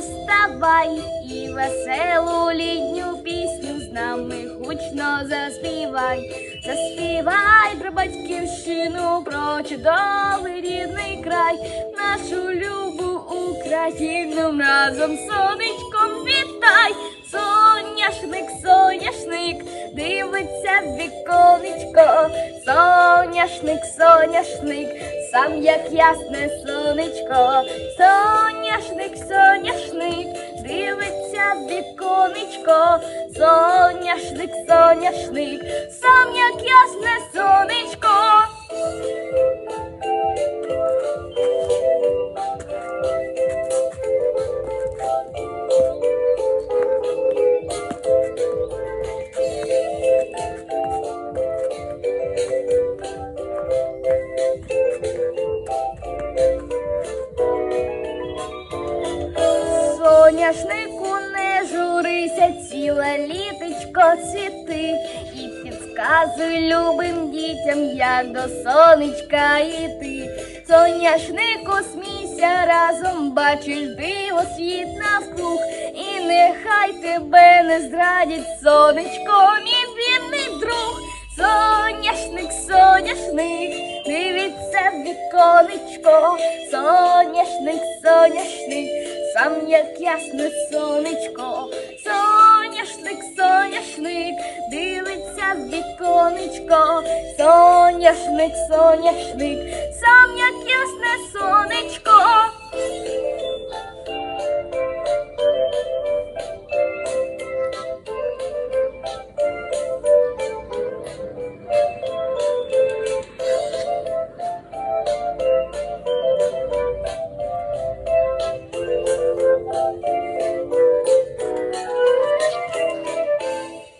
вставай і веселу літню пісню з нами гучно заспівай. Заспівай про батьківщину, про чудовий рідний край, нашу любу Україну разом сонечком вітай. Соняшник, соняшник, дивиться віконечко, соняшник, соняшник, сам як ясне сонечко, соняшник, соняшник, дивиться в віконечко, соняшник, соняшник, сам як ясне сонечко. Соняшнику не журися, ціле літочко цвіти і підказуй любим дітям, як до сонечка йти. Соняшнику смійся разом, бачиш диво світ навкруг, і нехай тебе не зрадять сонечко, мій вірний друг. Соняшник, соняшник, дивиться в віконечко, соняшник, соняшник, сам як ясне сонечко, соняшник, соняшник, дивиться в віконечко, соняшник, соняшник, сам як ясне